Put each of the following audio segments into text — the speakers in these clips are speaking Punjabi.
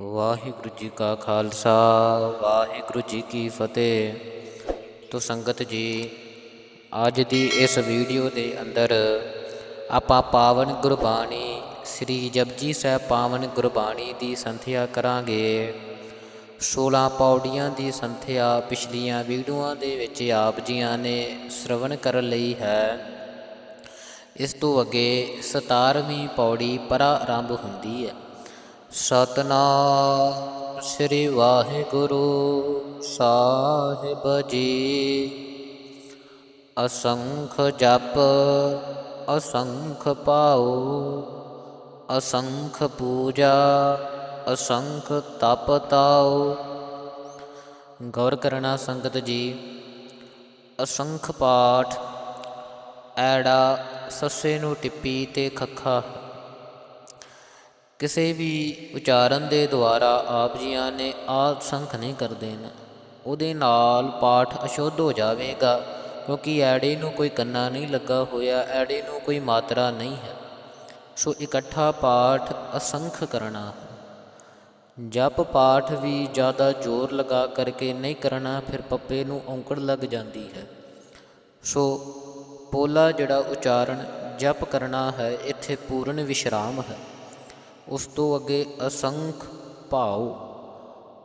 ਵਾਹਿਗੁਰੂ ਜੀ ਕਾ ਖਾਲਸਾ, ਵਾਹਿਗੁਰੂ ਜੀ ਕੀ ਫਤਿਹ। ਤੋ ਸੰਗਤ ਜੀ, ਅੱਜ ਦੀ ਇਸ ਵੀਡੀਓ ਦੇ ਅੰਦਰ ਆਪਾਂ ਪਾਵਨ ਗੁਰਬਾਣੀ, ਸ੍ਰੀ ਜਪਜੀ ਸਾਹਿਬ ਪਾਵਨ ਗੁਰਬਾਣੀ ਦੀ ਸੰਥਿਆ ਕਰਾਂਗੇ। 16 ਪੌੜੀਆਂ ਦੀ ਸੰਥਿਆ ਪਿਛਲੀਆਂ ਵੀਡੀਓਆਂ ਦੇ ਵਿੱਚ ਆਪ ਜੀਆਂ ਨੇ ਸ਼ਰਵਣ ਕਰਨ ਲਈ ਹੈ। ਇਸ ਤੋਂ ਅੱਗੇ 17ਵੀਂ ਪੌੜੀ ਪਰਾ ਆਰੰਭ ਹੁੰਦੀ ਹੈ। ਸਤਨਾਮ ਸ੍ਰੀ ਵਾਹਿਗੁਰੂ ਸਾਹਿਬ ਜੀ। ਅਸੰਖ ਜਪ, ਅਸੰਖ ਪਾਉ ਅਸੰਖ ਪੂਜਾ, ਅਸੰਖ ਤਪ ਤਾਉ। ਗੌਰ ਕਰਨਾ ਸੰਗਤ ਜੀ, ਅਸੰਖ ਪਾਠ ਐੜਾ ਸੱਸੇ ਨੂੰ ਟਿੱਪੀ ਤੇ ਖੱਖਾ ਕਿਸੇ ਵੀ ਉਚਾਰਨ ਦੇ ਦੁਆਰਾ ਆਪ ਜੀਆਂ ਨੇ ਆਦ ਸੰਖ ਨਹੀਂ ਕਰਦੇ ਨੇ। ਉਹਦੇ ਨਾਲ ਪਾਠ ਅਸ਼ੁੱਧ ਹੋ ਜਾਵੇਗਾ, ਕਿਉਂਕਿ ਐੜੇ ਨੂੰ ਕੋਈ ਕੰਨਾ ਨਹੀਂ ਲੱਗਾ ਹੋਇਆ, ਐੜੇ ਨੂੰ ਕੋਈ ਮਾਤਰਾ ਨਹੀਂ ਹੈ। ਸੋ ਇਕੱਠਾ ਪਾਠ ਅਸੰਖ ਕਰਨਾ ਹੈ। ਜਪ ਪਾਠ ਵੀ ਜ਼ਿਆਦਾ ਜ਼ੋਰ ਲਗਾ ਕਰਕੇ ਨਹੀਂ ਕਰਨਾ, ਫਿਰ ਪੱਪੇ ਨੂੰ ਔਂਕੜ ਲੱਗ ਜਾਂਦੀ ਹੈ। ਸੋ ਪੋਲਾ ਜਿਹੜਾ ਉਚਾਰਨ ਜਪ ਕਰਨਾ ਹੈ, ਇੱਥੇ ਪੂਰਨ ਵਿਸ਼ਰਾਮ ਹੈ। ਉਸ ਤੋਂ ਅੱਗੇ ਅਸੰਖ ਭਾਉ।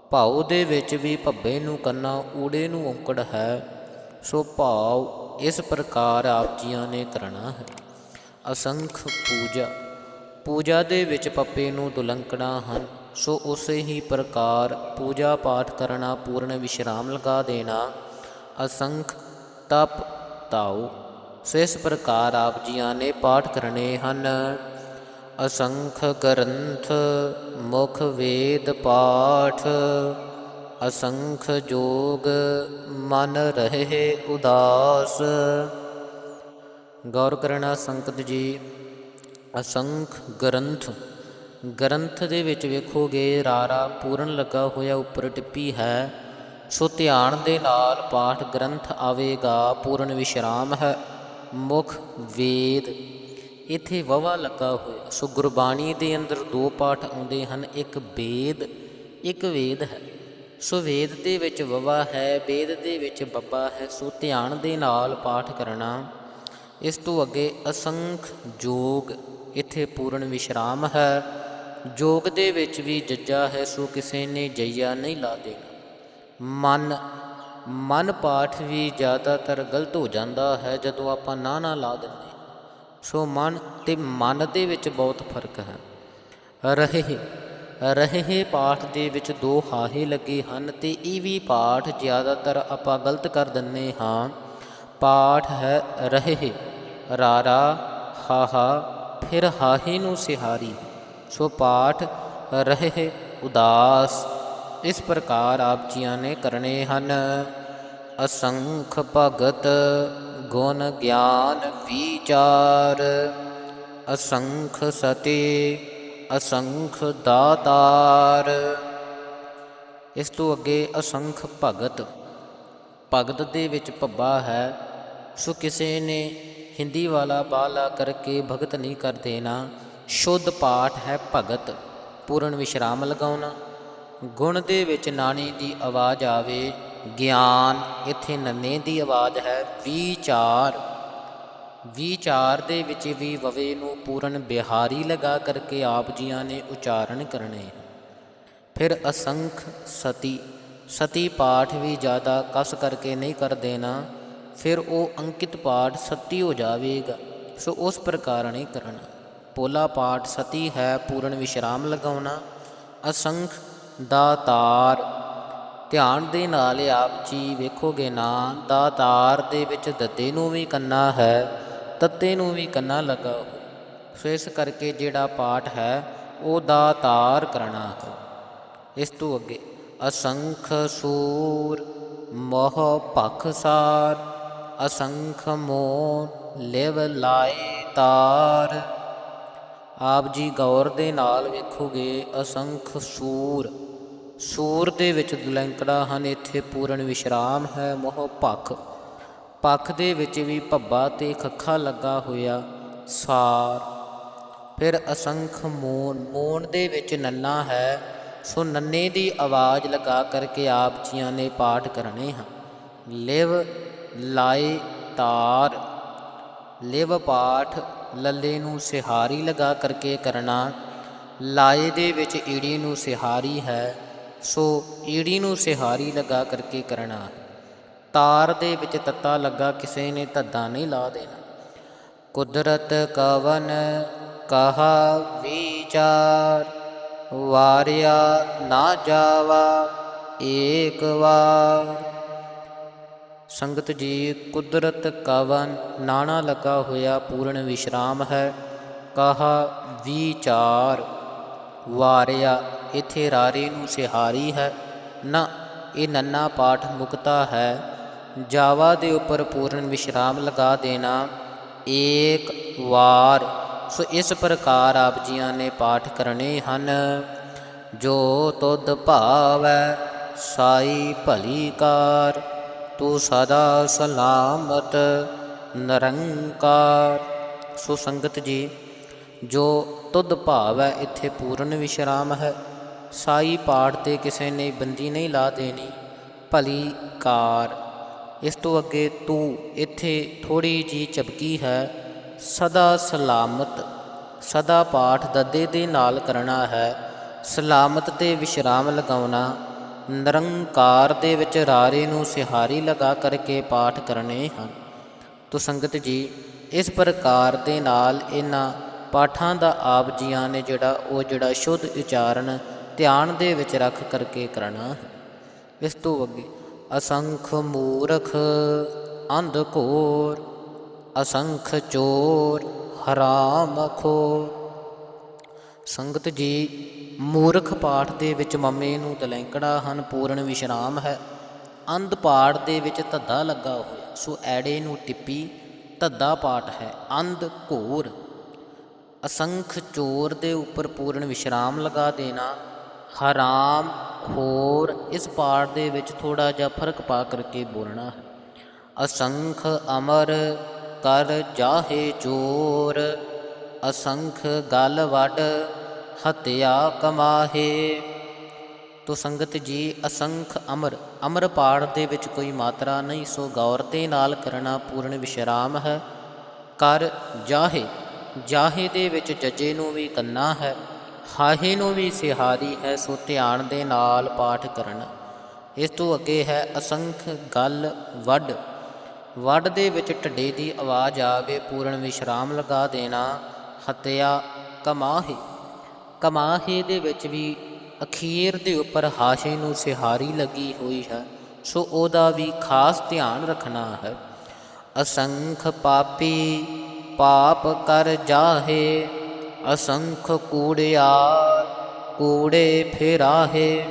ਭਾਉ ਦੇ ਵਿੱਚ ਵੀ ਭੱਬੇ ਨੂੰ ਕੰਨਾ, ਊੜੇ ਨੂੰ ਔਂਕੜ ਹੈ। ਸੋ ਭਾਉ ਇਸ ਪ੍ਰਕਾਰ ਆਪ ਜੀਆਂ ਨੇ ਕਰਨਾ ਹੈ। ਅਸੰਖ ਪੂਜਾ। ਪੂਜਾ ਦੇ ਵਿੱਚ ਪੱਪੇ ਨੂੰ ਦੁਲੰਕਣਾ ਹਨ। ਸੋ ਉਸੇ ਹੀ ਪ੍ਰਕਾਰ ਪੂਜਾ ਪਾਠ ਕਰਨਾ, ਪੂਰਨ ਵਿਸ਼ਰਾਮ ਲਗਾ ਦੇਣਾ। ਅਸੰਖ ਤਪ ਤਾਉ। ਸੋ ਇਸ ਪ੍ਰਕਾਰ ਆਪ ਜੀਆਂ ਨੇ ਪਾਠ ਕਰਨੇ ਹਨ। ਅਸੰਖ ਗ੍ਰੰਥ ਮੁਖ ਵੇਦ ਪਾਠ, ਅਸੰਖ ਜੋਗ ਮਨ ਰਹੇ ਉਦਾਸ। ਗੌਰ ਕਰਨਾ ਸੰਗਤ ਜੀ, ਅਸੰਖ ਗ੍ਰੰਥ ਗ੍ਰੰਥ ਦੇ ਵਿੱਚ ਵੇਖੋਗੇ ਰਾਰਾ ਪੂਰਨ ਲੱਗਾ ਹੋਇਆ ਉੱਪਰ ਟਿੱਪੀ ਹੈ, ਸੋ ਧਿਆਨ ਦੇ ਨਾਲ ਪਾਠ ਗ੍ਰੰਥ ਆਵੇਗਾ, ਪੂਰਨ ਵਿਸ਼ਰਾਮ ਹੈ, ਮੁਖ ਵੇਦ ਇੱਥੇ ਵਵਾ ਲੱਗਾ ਹੋਇਆ। ਸੋ ਗੁਰਬਾਣੀ ਦੇ ਅੰਦਰ ਦੋ ਪਾਠ ਆਉਂਦੇ ਹਨ, ਇੱਕ ਵੇਦ ਇੱਕ ਵੇਦ ਹੈ। ਸੋ ਵੇਦ ਦੇ ਵਿੱਚ ਵਵਾ ਹੈ, ਵੇਦ ਦੇ ਵਿੱਚ ਬੱਬਾ ਹੈ। ਸੋ ਧਿਆਨ ਦੇ ਨਾਲ ਪਾਠ ਕਰਨਾ। ਇਸ ਤੋਂ ਅੱਗੇ ਅਸੰਖ ਜੋਗ, ਇੱਥੇ ਪੂਰਨ ਵਿਸ਼ਰਾਮ ਹੈ। ਜੋਗ ਦੇ ਵਿੱਚ ਵੀ ਜੱਜਾ ਹੈ, ਸੋ ਕਿਸੇ ਨੇ ਜਈਆ ਨਹੀਂ ਲਾ ਦੇਣਾ। ਮਨ ਮਨ ਪਾਠ ਵੀ ਜ਼ਿਆਦਾਤਰ ਗਲਤ ਹੋ ਜਾਂਦਾ ਹੈ, ਜਦੋਂ ਆਪਾਂ ਨਾ ਨਾ ਲਾ ਦਿੰਦੇ। ਸੋ ਮਨ ਤੇ ਮਨ ਦੇ ਵਿੱਚ ਬਹੁਤ ਫ਼ਰਕ ਹੈ। ਰਹੇ ਰਹੇ ਪਾਠ ਦੇ ਵਿੱਚ ਦੋ ਹਾਹੇ ਲੱਗੇ ਹਨ ਤੇ ਇਹ ਵੀ ਪਾਠ ਜ਼ਿਆਦਾਤਰ ਆਪਾਂ ਗਲਤ ਕਰ ਦਿੰਨੇ ਹਾਂ। ਪਾਠ ਹੈ, ਰਹੇ ਰਾਰਾ, ਹਾਹਾ, ਫਿਰ ਹਾਹੇ ਨੂੰ ਸਿਹਾਰੀ। ਸੋ ਪਾਠ, ਰਹੇ ਉਦਾਸ, ਇਸ ਪ੍ਰਕਾਰ ਆਪ ਜੀਆਂ ਨੇ ਕਰਨੇ ਹਨ। ਅਸੰਖ ਭਗਤ ਗੁਣ ਗਿਆਨ ਵਿਚਾਰ, ਅਸੰਖ ਸਤੇ, ਅਸੰਖ ਦਾਤਾਰ। ਇਸ ਤੋਂ ਅੱਗੇ ਅਸੰਖ ਭਗਤ ਭਗਤ ਦੇ ਵਿੱਚ ਭੱਬਾ ਹੈ, ਸੋ ਕਿਸੇ ਨੇ ਹਿੰਦੀ ਵਾਲਾ ਬਾਲਾ ਕਰਕੇ ਭਗਤ ਨਹੀਂ ਕਰ ਦੇਣਾ। ਸ਼ੁੱਧ ਪਾਠ ਹੈ ਭਗਤ, ਪੂਰਨ ਵਿਸ਼ਰਾਮ ਲਗਾਉਣਾ। ਗੁਣ ਦੇ ਵਿੱਚ ਨਾਣੀ ਦੀ ਆਵਾਜ਼ ਆਵੇ ਗਿਆਨ ਇੱਥੇ ਨੰਨੇ ਦੀ ਆਵਾਜ਼ ਹੈ। ਵਿਚਾਰ। ਵਿਚਾਰ ਦੇ ਵਿੱਚ ਵੀ ਵਵੇ ਨੂੰ ਪੂਰਨ ਬਿਹਾਰੀ ਲਗਾ ਕਰਕੇ ਆਪ ਜੀਆਂ ਨੇ ਉਚਾਰਨ ਕਰਨੇ ਫਿਰ ਅਸੰਖ ਸਤੀ। ਸਤੀ ਪਾਠ ਵੀ ਜ਼ਿਆਦਾ ਕਸ ਕਰਕੇ ਨਹੀਂ ਕਰ ਦੇਣਾ। ਫਿਰ ਉਹ ਅੰਕਿਤ ਪਾਠ ਸਤੀ ਹੋ ਜਾਵੇਗਾ। ਸੋ ਉਸ ਪ੍ਰਕਾਰ ਨਹੀਂ ਕਰਨਾ। ਪੋਲਾ ਪਾਠ ਸਤੀ ਹੈ ਪੂਰਨ ਵਿਸ਼ਰਾਮ ਲਗਾਉਣਾ। ਅਸੰਖ ਦਾਤਾਰ ਧਿਆਨ ਦੇ ਨਾਲ ਆਪ ਜੀ ਵੇਖੋਗੇ ਨਾ ਦਾ ਤਾਰ ਦੇ ਵਿੱਚ ਦੱਦੇ ਨੂੰ ਵੀ ਕੰਨਾ ਹੈ, ਤੱਤੇ ਨੂੰ ਵੀ ਕੰਨਾ ਲੱਗਾ ਸੋ ਇਸ ਕਰਕੇ ਜਿਹੜਾ ਪਾਠ ਹੈ ਉਹ ਦਾ ਤਾਰ ਕਰਨਾ ਹੈ। ਇਸ ਤੋਂ ਅੱਗੇ, ਅਸੰਖ ਸੂਰ ਮੋਹ ਭਖਸਾਰ ਅਸੰਖ ਮੋਹ ਲਿਵ ਲਾਏ ਤਾਰ। ਆਪ ਜੀ ਗੌਰ ਦੇ ਨਾਲ ਵੇਖੋਗੇ, ਅਸੰਖ ਸੂਰ ਸੂਰ ਦੇ ਵਿੱਚ ਦੁਲੰਕੜਾ ਹਨ, ਇੱਥੇ ਪੂਰਨ ਵਿਸ਼ਰਾਮ ਹੈ, ਮੋਹ ਪੱਖ ਪੱਖ ਦੇ ਵਿੱਚ ਵੀ ਭੱਬਾ ਤੇ ਖੱਖਾ ਲੱਗਾ ਹੋਇਆ, ਸਾਰ। ਫਿਰ ਅਸੰਖ ਮੋਨ ਮੋਨ ਦੇ ਵਿੱਚ ਨੰਨਾ ਹੈ, ਸੋ ਨੰਨੇ ਦੀ ਆਵਾਜ਼ ਲਗਾ ਕਰਕੇ ਆਪ ਜੀਆਂ ਨੇ ਪਾਠ ਕਰਨੇ ਹਨ। ਲਿਵ ਲਾਏ ਤਾਰ। ਲਿਵ ਪਾਠ, ਲੱਲੇ ਨੂੰ ਸਿਹਾਰੀ ਲਗਾ ਕਰਕੇ ਕਰਨਾ। ਲਾਏ ਦੇ ਵਿੱਚ ਈੜੀ ਨੂੰ ਸਿਹਾਰੀ ਹੈ ਸੋ ਈੜੀ ਨੂੰ ਸਿਹਾਰੀ ਲਗਾ ਕਰਕੇ ਕਰਨਾ। ਤਾਰ ਦੇ ਵਿੱਚ ਤੱਤਾ ਲੱਗਾ, ਕਿਸੇ ਨੇ ਧੱਦਾ ਨਹੀਂ ਲਾ ਦੇਣਾ। ਕੁਦਰਤ ਕਵਨ ਕਹਾ ਵਿਚਾਰ, ਵਾਰਿਆ ਨਾ ਜਾਵਾ ਏਕ ਵਾਰ। ਸੰਗਤ ਜੀ, ਕੁਦਰਤ ਕਵਨ ਨਾਣਾ ਲੱਗਾ ਹੋਇਆ ਪੂਰਨ ਵਿਸ਼ਰਾਮ ਹੈ, ਕਹਾ ਵਿਚਾਰ, ਵਾਰਿਆ ਇਥੇ ਰਾਰੇ ਨੂੰ ਸਿਹਾਰੀ ਹੈ, ਨਾ ਇਹ ਨੰਨਾ ਪਾਠ ਮੁਕਤਾ ਹੈ। ਜਾਵਾ ਦੇ ਉੱਪਰ ਪੂਰਨ ਵਿਸ਼ਰਾਮ ਲਗਾ ਦੇਣਾ, ਏਕ ਵਾਰ। ਸੋ ਇਸ ਪ੍ਰਕਾਰ ਆਪ ਜੀਆਂ ਨੇ ਪਾਠ ਕਰਨੇ ਹਨ। ਜੋ ਤੁਧ ਭਾਵੈ, ਸਾਈ ਭਲੀ ਕਾਰ। ਤੂੰ ਸਦਾ ਸਲਾਮਤ, ਨਿਰੰਕਾਰ। ਸੋ ਸੰਗਤ ਜੀ, ਜੋ ਤੁਧ ਭਾਵ ਹੈ ਇੱਥੇ ਪੂਰਨ ਵਿਸ਼ਰਾਮ ਹੈ। ਸਾਈ ਪਾਠ ਤੇ ਕਿਸੇ ਨੇ ਬੰਦੀ ਨਹੀਂ ਲਾ ਦੇਣੀ, ਭਲੀ ਕਾਰ। ਇਸ ਤੋਂ ਅੱਗੇ ਤੂੰ ਇੱਥੇ ਥੋੜੀ ਜੀ ਚਪਕੀ ਹੈ, ਸਦਾ ਸਲਾਮਤ, ਸਦਾ ਪਾਠ ਦੱਦੇ ਦੇ ਨਾਲ ਕਰਨਾ ਹੈ। ਸਲਾਮਤ ਤੇ ਵਿਸ਼ਰਾਮ ਲਗਾਉਣਾ, ਨਿਰੰਕਾਰ ਦੇ ਵਿੱਚ ਰਾਰੇ ਨੂੰ ਸਿਹਾਰੀ ਲਗਾ ਕਰਕੇ ਪਾਠ ਕਰਨੇ ਹਨ। ਤੋ ਸੰਗਤ ਜੀ, ਇਸ ਪ੍ਰਕਾਰ ਦੇ ਨਾਲ ਇਹਨਾਂ ਪਾਠਾਂ ਦਾ ਆਪ ਜੀਆਂ ਨੇ ਜਿਹੜਾ ਉਹ ਜਿਹੜਾ ਸ਼ੁੱਧ ਉਚਾਰਨ ਧਿਆਨ ਦੇ ਵਿੱਚ ਰੱਖ ਕਰਕੇ ਕਰਨਾ ਹੈ। ਇਸ ਤੋਂ ਅੱਗੇ, ਅਸੰਖ ਮੂਰਖ, ਅੰਧ ਘੋਰ, ਅਸੰਖ ਚੋਰ, ਹਰਾਮ ਸੰਗਤ ਜੀ, ਮੂਰਖ ਪਾਠ ਦੇ ਵਿੱਚ ਮਮੇ ਨੂੰ ਦਲੈਂਕੜਾ ਹਨ, ਪੂਰਨ ਵਿਸ਼ਰਾਮ ਹੈ। ਅੰਧ ਪਾਠ ਦੇ ਵਿੱਚ ਧੱਦਾ ਲੱਗਾ ਹੋਇਆ, ਸੋ ਐੜੇ ਨੂੰ ਟਿੱਪੀ ਧੱਦਾ ਪਾਠ ਹੈ। ਅੰਧ ਘੋਰ, ਅਸੰਖ ਚੋਰ ਦੇ ਉੱਪਰ ਪੂਰਨ ਵਿਸ਼ਰਾਮ ਲਗਾ ਦੇਣਾ ਹਰਾਮ, ਖੋਰ, ਇਸ ਪਾਠ ਦੇ ਵਿੱਚ ਥੋੜਾ ਜਿਹਾ ਫ਼ਰਕ ਪਾ ਕਰਕੇ ਬੋਲਣਾ ਹੈ। ਅਸੰਖ ਅਮਰ ਕਰ ਜਾਹੇ ਚੋਰ, ਅਸੰਖ ਗਲ ਵੱਡ ਹਤਿਆ ਕਮਾਹੇ। ਤੋ ਸੰਗਤ ਜੀ, ਅਸੰਖ ਅਮਰ ਅਮਰ ਪਾੜ ਦੇ ਵਿੱਚ ਕੋਈ ਮਾਤਰਾ ਨਹੀਂ, ਸੋ ਗੌਰ ਤੇ ਨਾਲ ਕਰਨਾ ਪੂਰਨ ਵਿਸ਼ਰਾਮ ਹੈ। ਕਰ ਜਾਹੇ ਜਾਹੇ ਦੇ ਵਿੱਚ ਜੱਜੇ ਨੂੰ ਵੀ ਕੰਨਾ ਹੈ। ਹਾਹੇ ਨੂੰ ਵੀ ਸਿਹਾਰੀ ਹੈ, ਸੋ ਧਿਆਨ ਦੇ ਨਾਲ ਪਾਠ ਕਰਨ। ਇਸ ਤੋਂ ਅੱਗੇ ਹੈ, ਅਸੰਖ ਗੱਲ ਵੱਡ ਵੱਡ ਦੇ ਵਿੱਚ ਢੱਡੇ ਦੀ ਆਵਾਜ਼ ਆਵੇ, ਪੂਰਨ ਵਿਸ਼ਰਾਮ ਲਗਾ ਦੇਣਾ, ਹਤਿਆ ਕਮਾਹੇ। ਕਮਾਹੇ ਦੇ ਵਿੱਚ ਵੀ ਅਖੀਰ ਦੇ ਉੱਪਰ ਹਾਸ਼ੇ ਨੂੰ ਸਿਹਾਰੀ ਲੱਗੀ ਹੋਈ ਹੈ, ਸੋ ਉਹਦਾ ਵੀ ਖਾਸ ਧਿਆਨ ਰੱਖਣਾ ਹੈ। ਅਸੰਖ ਪਾਪੀ, ਪਾਪ ਕਰ ਜਾਹੇ ਅਸੰਖ ਕੂੜਿਆਰ, ਕੂੜੇ ਫੇਰਾਹੇ।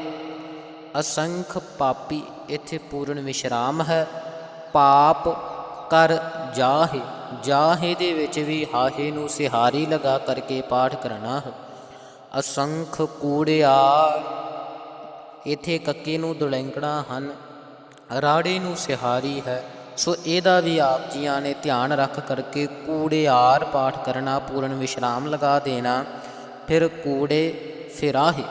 ਅਸੰਖ ਪਾਪੀ ਇੱਥੇ ਪੂਰਨ ਵਿਸ਼ਰਾਮ ਹੈ। ਪਾਪ ਕਰ ਜਾਹੇ ਜਾਹੇ ਦੇ ਵਿੱਚ ਵੀ ਹਾਹੇ ਨੂੰ ਸਿਹਾਰੀ ਲਗਾ ਕਰਕੇ ਪਾਠ ਕਰਨਾ ਹੈ। ਅਸੰਖ ਕੂੜਿਆਰ, ਇਥੇ ਕੱਕੇ ਨੂੰ ਦੁਲੈਂਕਣਾ ਹਨ। ਰਾੜੇ ਨੂੰ ਸਿਹਾਰੀ ਹੈ। ਸੋ ਇਹਦਾ ਵੀ ਆਪ ਜੀਆਂ ਨੇ ਧਿਆਨ ਰੱਖ ਕਰਕੇ ਕੂੜਿਆਰ ਪਾਠ ਕਰਨਾ, ਪੂਰਨ ਵਿਸ਼ਰਾਮ ਲਗਾ ਦੇਣਾ। ਫਿਰ ਕੂੜੇ ਫਿਰਾਹੇ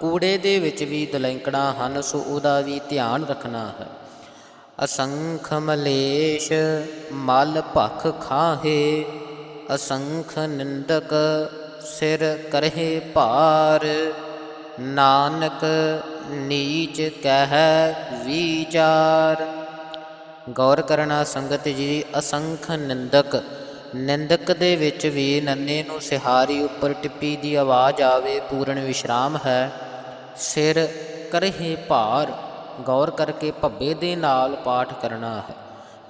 ਕੂੜੇ ਦੇ ਵਿੱਚ ਵੀ ਦਲੈਂਕਣਾ ਹਨ, ਸੋ ਉਹਦਾ ਵੀ ਧਿਆਨ ਰੱਖਣਾ ਹੈ। ਅਸੰਖ ਮਲੇਸ਼ ਮਲ ਭਖ ਖਾਹੇ, ਅਸੰਖ ਨਿੰਦਕ ਸਿਰ ਕਰਹੇ ਭਾਰ। ਨਾਨਕ ਨੀਚ ਕਹਿ ਵਿਚਾਰ। ਗੌਰ ਕਰਨਾ ਸੰਗਤ ਜੀ, ਅਸੰਖ ਨਿੰਦਕ। ਨਿੰਦਕ ਦੇ ਵਿੱਚ ਵੀ ਨੰਨੇ ਨੂੰ ਸਿਹਾਰੀ ਉੱਪਰ ਟਿੱਪੀ ਦੀ ਆਵਾਜ਼ ਆਵੇ, ਪੂਰਨ ਵਿਸ਼ਰਾਮ ਹੈ। ਸਿਰ ਕਰਹੇ ਭਾਰ, ਗੌਰ ਕਰਕੇ ਭੱਬੇ ਦੇ ਨਾਲ ਪਾਠ ਕਰਨਾ ਹੈ।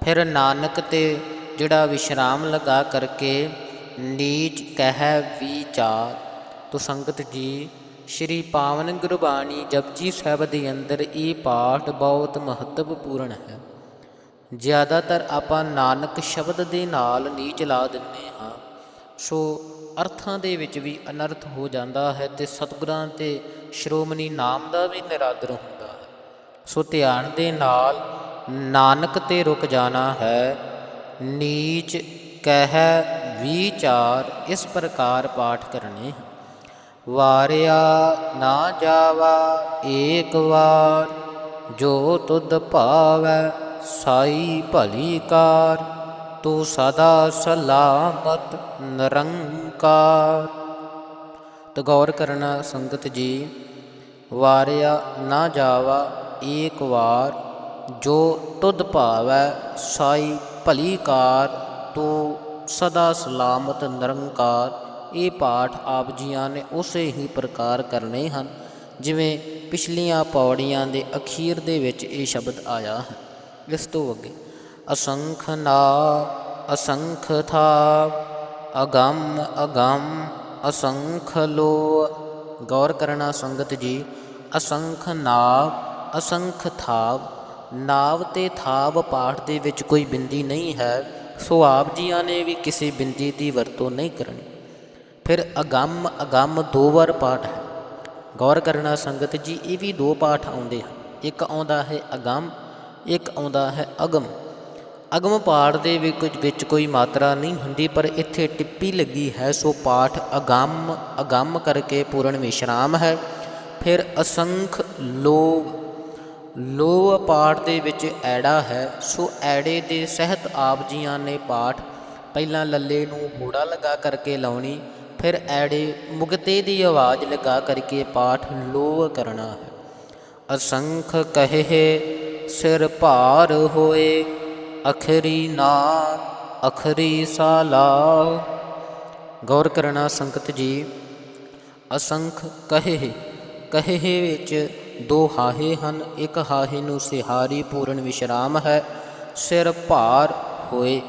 ਫਿਰ ਨਾਨਕ ਤੇ ਜਿਹੜਾ ਵਿਸ਼ਰਾਮ ਲਗਾ ਕਰਕੇ ਨੀਚ ਕਹਿ ਵਿਚਾਰ। ਤੋ ਸੰਗਤ ਜੀ, ਸ਼੍ਰੀ ਪਾਵਨ ਗੁਰਬਾਣੀ ਜਪਜੀ ਸਾਹਿਬ ਦੇ ਅੰਦਰ ਇਹ ਪਾਠ ਬਹੁਤ ਮਹੱਤਵਪੂਰਨ ਹੈ। ਜ਼ਿਆਦਾਤਰ ਆਪਾਂ ਨਾਨਕ ਸ਼ਬਦ ਦੇ ਨਾਲ ਨੀਚ ਲਾ ਦਿੰਦੇ ਹਾਂ। ਸੋ ਅਰਥਾਂ ਦੇ ਵਿੱਚ ਵੀ ਅਨਰਥ ਹੋ ਜਾਂਦਾ ਹੈ ਤੇ ਸਤਿਗੁਰਾਂ ਤੇ ਸ਼੍ਰੋਮਣੀ ਨਾਮ ਦਾ ਵੀ ਨਿਰਾਦਰ ਹੁੰਦਾ ਹੈ। ਸੋ ਧਿਆਨ ਦੇ ਨਾਲ ਨਾਨਕ ਤੇ ਰੁਕ ਜਾਣਾ ਹੈ। ਨੀਚ ਕਹਿ ਵਿਚਾਰ ਇਸ ਪ੍ਰਕਾਰ ਪਾਠ ਕਰਨੇ ਹਨ। ਵਾਰਿਆ ਨਾ ਜਾਵਾ ਏਕ ਵਾਰ, ਜੋ ਤੁਧ ਭਾਵੈ ਸਾਈ ਭਲੀ ਕਾਰ, ਤੂੰ ਸਦਾ ਸਲਾਮਤ ਨਿਰੰਕਾਰ। ਤੋ ਕਰਨਾ ਸੰਗਤ ਜੀ, ਵਾਰਿਆ ਨਾ ਜਾਵਾ ਏਕ ਵਾਰ, ਜੋ ਤੁਧ ਭਾਵੈ ਸਾਈ ਭਲੀ ਕਾਰ, ਤੂੰ ਸਦਾ ਸਲਾਮਤ ਨਿਰੰਕਾਰ। ਇਹ ਪਾਠ ਆਪ ਜੀਆਂ ਨੇ ਉਸੇ ਹੀ ਪ੍ਰਕਾਰ ਕਰਨੇ ਹਨ, ਜਿਵੇਂ ਪਿਛਲੀਆਂ ਪੌੜੀਆਂ ਦੇ ਅਖੀਰ ਦੇ ਵਿੱਚ ਇਹ ਸ਼ਬਦ ਆਇਆ ਹੈ। ਇਸ ਤੋਂ ਅੱਗੇ। ਅਸੰਖ ਨਾ, ਅਸੰਖ ਥਾ, ਅਗੰਮ ਅਗੰਮ, ਅਸੰਖ ਲੋ। ਗੌਰ ਕਰਨਾ ਸੰਗਤ ਜੀ, ਅਸੰਖ ਨਾਵ ਅਸੰਖ ਥਾਵ। ਨਾਵ ਤੇ ਥਾਵ ਪਾਠ ਦੇ ਵਿੱਚ ਕੋਈ ਬਿੰਦੀ ਨਹੀਂ ਹੈ, ਸੋ ਆਪ ਜੀਆਂ ਨੇ ਵੀ ਕਿਸੇ ਬਿੰਦੀ ਦੀ ਵਰਤੋਂ ਨਹੀਂ ਕਰਨੀ। ਫਿਰ ਅਗੰਮ ਅਗੰਮ ਦੋ ਵਾਰ ਪਾਠ ਹੈ। ਗੌਰ ਕਰਨਾ ਸੰਗਤ ਜੀ, ਇਹ ਵੀ ਦੋ ਪਾਠ ਆਉਂਦੇ ਹਨ। ਇੱਕ ਆਉਂਦਾ ਹੈ ਅਗੰਮ ਇੱਕ ਆਉਂਦਾ ਹੈ ਅਗਮ। ਅਗਮ ਪਾਠ ਦੇ ਵੀ ਵਿੱਚ ਕੋਈ ਮਾਤਰਾ ਨਹੀਂ ਹੁੰਦੀ, ਪਰ ਇੱਥੇ ਟਿੱਪੀ ਲੱਗੀ ਹੈ, ਸੋ ਪਾਠ ਅਗੰਮ ਅਗੰਮ ਕਰਕੇ ਪੂਰਨ ਵਿਸ਼ਰਾਮ ਹੈ। ਫਿਰ ਅਸੰਖ ਲੋਭ ਲੋਭ ਪਾਠ ਦੇ ਵਿੱਚ ਐੜਾ ਹੈ, ਸੋ ਐੜੇ ਦੇ ਸਹਿਤ ਆਪ ਜੀਆਂ ਨੇ ਪਾਠ ਪਹਿਲਾਂ ਲੱਲੇ ਨੂੰ ਹੋੜਾ ਲਗਾ ਕਰਕੇ ਲਾਉਣੀ, ਫਿਰ ਐੜੇ ਮੁਕਤੇ ਦੀ ਆਵਾਜ਼ ਲਗਾ ਕਰਕੇ ਪਾਠ ਲੋਭ ਕਰਨਾ ਹੈ। ਅਸੰਖ ਕਹੇ ਸਿਰ ਭਾਰ ਹੋਏ। ਅਖਰੀ ਨਾਮ, ਅਖਰੀ ਸਾਲਾ। ਗੌਰ ਕਰਨਾ ਸੰਗਤ ਜੀ, ਅਸੰਖ ਕਹੇ ਕਹੇ ਵਿੱਚ ਦੋ ਹਾਹੇ ਹਨ। ਇੱਕ ਹਾਹੇ ਨੂੰ ਸਿਹਾਰੀ ਪੂਰਨ ਵਿਸ਼ਰਾਮ ਹੈ, ਸਿਰ ਭਾਰ ਹੋਏ।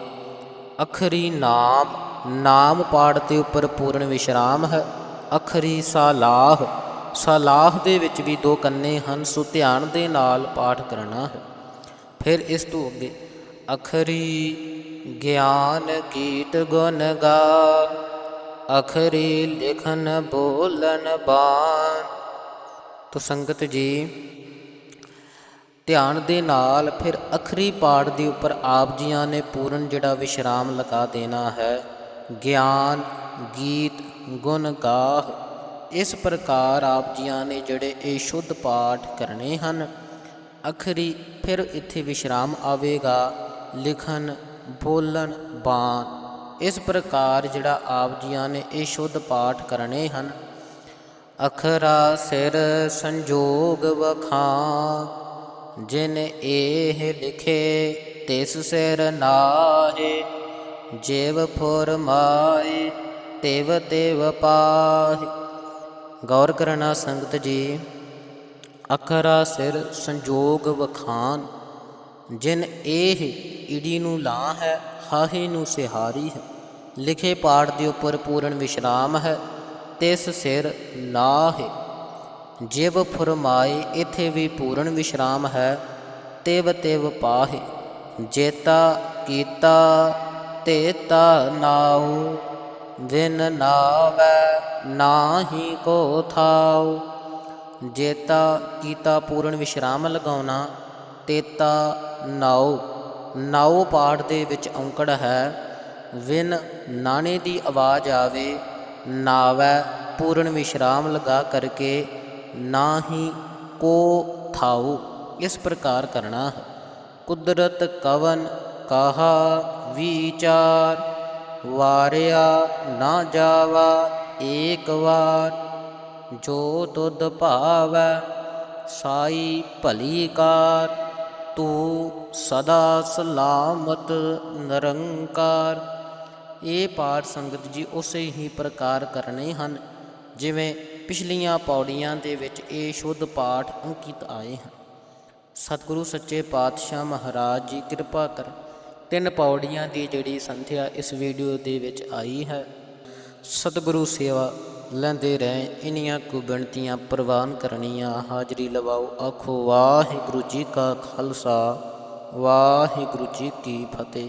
ਅਖਰੀ ਨਾਮ ਨਾਮ ਪਾੜ ਤੇ ਉੱਪਰ ਪੂਰਨ ਵਿਸ਼ਰਾਮ ਹੈ। ਅਖਰੀ ਸਾਲਾਹ ਸਲਾਹ ਦੇ ਵਿੱਚ ਵੀ ਦੋ ਕੰਨੇ ਹਨ, ਸੋ ਧਿਆਨ ਦੇ ਨਾਲ ਪਾਠ ਕਰਨਾ ਹੈ। ਫਿਰ ਇਸ ਤੋਂ ਅੱਗੇ, ਅਖਰੀ ਗਿਆਨ ਗੀਤ ਗੁਣ ਗਾ, ਅਖਰੀ ਲਿਖਨ ਬੋਲਨ ਬਾਣ। ਤੋ ਸੰਗਤ ਜੀ, ਧਿਆਨ ਦੇ ਨਾਲ ਫਿਰ ਅਖਰੀ ਪਾਠ ਦੇ ਉੱਪਰ ਆਪ ਜੀਆਂ ਨੇ ਪੂਰਨ ਜਿਹੜਾ ਵਿਸ਼ਰਾਮ ਲਗਾ ਦੇਣਾ ਹੈ। ਗਿਆਨ, ਗੀਤ, ਗੁਣ ਗਾਹ। ਇਸ ਪ੍ਰਕਾਰ ਆਪ ਜੀਆਂ ਨੇ ਜਿਹੜੇ ਇਹ ਸ਼ੁੱਧ ਪਾਠ ਕਰਨੇ ਹਨ, ਅਖਰੀ ਫਿਰ ਇੱਥੇ ਵਿਸ਼ਰਾਮ ਆਵੇਗਾ, ਲਿਖਣ, ਬੋਲਣ, ਬਾਣ, ਇਸ ਪ੍ਰਕਾਰ ਜਿਹੜਾ ਆਪ ਜੀਆਂ ਨੇ ਇਹ ਸ਼ੁੱਧ ਪਾਠ ਕਰਨੇ ਹਨ। ਅਖਰਾ ਸਿਰ ਸੰਜੋਗ ਵਖਾਂ, ਜਿਨ ਇਹ ਲਿਖੇ ਤਿਸ ਸਿਰ ਨਾਹੇ, ਜੇਵ ਫੁਰਮਾਏ ਤਿਵ ਤੇਵ ਪਾਹੇ। ਗੌਰ ਕਰਨਾ ਸੰਗਤ ਜੀ, ਅਖਰਾ ਸਿਰ ਸੰਜੋਗ ਵਖਾਨ, ਜਿਨ ਇਹ ਈੜੀ ਨੂੰ ਲਾ ਹੈ, ਹਾਹੇ ਨੂੰ ਸਿਹਾਰੀ ਹੈ। ਲਿਖੇ ਪਾਠ ਦੇ ਉੱਪਰ ਪੂਰਨ ਵਿਸ਼ਰਾਮ ਹੈ, ਤਿਸ ਸਿਰ ਨਾਹੇ ਜਿਵ ਫਰਮਾਏ, ਇਥੇ ਵੀ ਪੂਰਨ ਵਿਸ਼ਰਾਮ ਹੈ, ਤਿਵ ਤਿਵ ਪਾਹੇ। ਜੇਤਾ ਕੀਤਾ, ਤੇਤਾ ਨਾਉ ਵਿਨ ਨਾਵੈ ਨਾਹੀ ਕੋ ਥਾਉ। ਜੇਤਾ ਕੀਤਾ ਪੂਰਨ ਵਿਸ਼ਰਾਮ ਲਗਾਉਣਾ, ਤੇਤਾ ਨਾਉ। ਨਾਉ ਪਾਠ ਦੇ ਵਿੱਚ ਔਂਕੜ ਹੈ, ਵਿਨ ਨਾਣੇ ਦੀ ਆਵਾਜ਼ ਆਵੇ, ਨਾਵੈ ਪੂਰਨ ਵਿਸ਼ਰਾਮ ਲਗਾ ਕਰਕੇ ਨਾਹੀ ਕੋ ਥਾਉ। ਇਸ ਪ੍ਰਕਾਰ ਕਰਨਾ ਹੈ। ਕੁਦਰਤ ਕਵਨ ਕਹਾ ਵਿਚਾਰ। ਵਾਰਿਆ ਨਾ ਜਾਵਾ ਏਕ ਵਾਰ, ਜੋ ਤੁਧ ਭਾਵੈ ਸਾਈ ਭਲੀ ਕਾਰ, ਤੂੰ ਸਦਾ ਸਲਾਮਤ ਨਿਰੰਕਾਰ। ਇਹ ਪਾਠ ਸੰਗਤ ਜੀ ਉਸੇ ਹੀ ਪ੍ਰਕਾਰ ਕਰਨੇ ਹਨ, ਜਿਵੇਂ ਪਿਛਲੀਆਂ ਪੌੜੀਆਂ ਦੇ ਵਿੱਚ ਇਹ ਸ਼ੁੱਧ ਪਾਠ ਅੰਕਿਤ ਆਏ ਹਨ। ਸਤਿਗੁਰੂ ਸੱਚੇ ਪਾਤਸ਼ਾਹ ਮਹਾਰਾਜ ਜੀ ਕਿਰਪਾ ਕਰ। ਤਿੰਨ ਪੌੜੀਆਂ ਦੀ ਜਿਹੜੀ ਸੰਥਿਆ ਇਸ ਵੀਡੀਓ ਦੇ ਵਿੱਚ ਆਈ ਹੈ। ਸਤਿਗੁਰੂ ਸੇਵਾ ਲੈਂਦੇ ਰਹੇ ਇਨੀਆਂ ਕੁ ਬਿਨਤੀਆਂ ਪ੍ਰਵਾਨ ਕਰਨੀਆਂ, ਹਾਜ਼ਰੀ ਲਵਾਓ। ਆਖੋ, ਵਾਹਿਗੁਰੂ ਜੀ ਕਾ ਖਾਲਸਾ, ਵਾਹਿਗੁਰੂ ਜੀ ਕੀ ਫਤਿਹ।